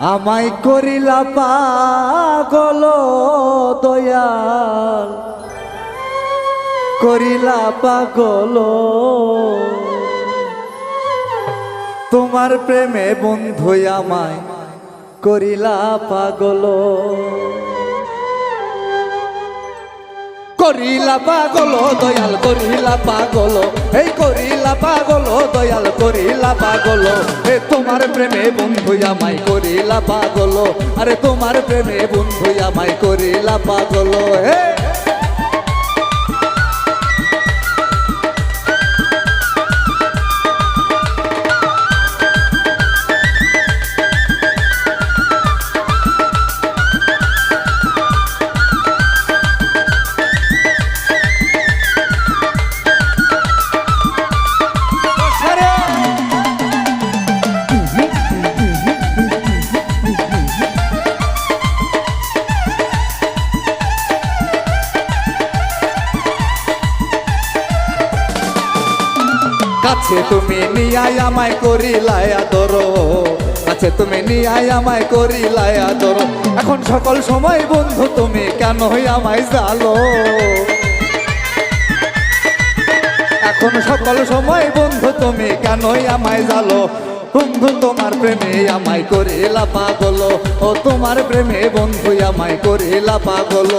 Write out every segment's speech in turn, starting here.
আমায় করিলা পাগল দয়াল। করিলা পাগল। তোমার প্রেমে বন্ধু আমায় করিলা পাগল। করিলা পাগল, দয়াল করিলা পাগল। এই করিলা পাগল, দয়াল করিলা পাগল। এ তোমার প্রেমে বন্ধু আমায় করিলা পাগল। আরে তোমার প্রেমে বন্ধু আমায় করিলা পাগল। হে কাছে তুমি নিয়াই আমায় করি লায়া আদর। কাছে তুমি নিয়াই আমায় করি লায়া আদর। এখন সকল সময় বন্ধু, তুমি কেন আমায় জালো এখন সকল সময় বন্ধু, তুমি কেন আমায় জালো বন্ধু, তোমার প্রেমে আমায় করিলা পাগল। ও তোমার প্রেমে বন্ধু আমায় করিলা পাগল।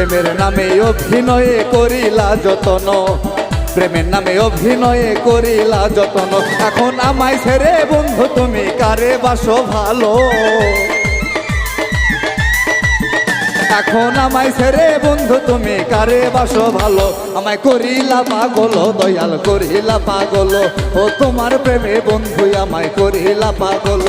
প্রেমের নামে অভিনয়ে করিলা যতন। প্রেমের নামে অভিনয়ে করিলা যতন। এখন আমায় ছেড়ে বন্ধু, তুমি কারে বাসো ভালো? এখন আমায় ছেড়ে বন্ধু, তুমি কারে বাসো ভালো? আমায় করিলা পাগল, দয়াল করিলা পাগল। ও তোমার প্রেমে বন্ধু আমায় করিলা পাগল।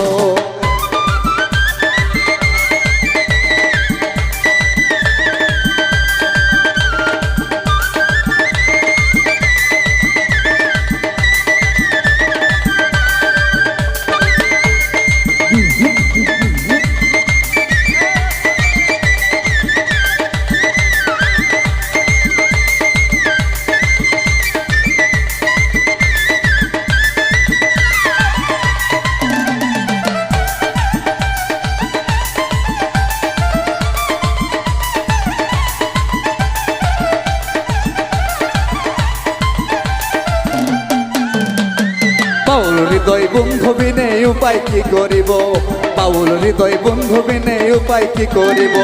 হৃদয় বন্ধু বিনে উপায় কি করিব? পাউল হৃদয় বন্ধু বিনে উপায় কি করিব?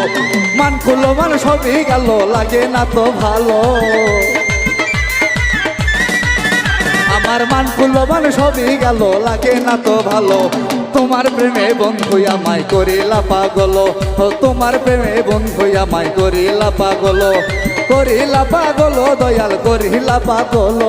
মান খুলো, মান সবই গেল, লাগে না তো ভালো। আমার মান খুলো, মান সবই গেল, লাগে না তো ভালো। তোমার প্রেমে বন্ধু আমায় করিলা পাগল। তোমার প্রেমে বন্ধু আমায় করিলা পাগল। করিলা পাগল, দয়াল করিলা পাগল।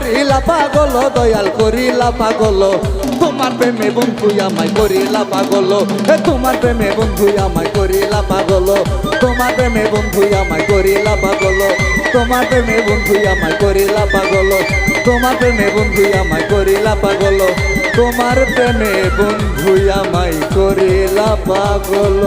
করিলা পাগল, দয়াল করিলা পাগল। তোমার প্রেমে বন্ধু আমায় করিলা পাগল। তোমার প্রেমে বন্ধু আমায় করিলা পাগল। তোমার প্রেমে বন্ধু আমায় করিলা পাগল। তোমার প্রেমে বন্ধু আমায় করিলা পাগল। তোমার প্রেমে বন্ধু আমায় করিলা পাগল। তোমার প্রেমে বন্ধু আমায় করিলা পাগল।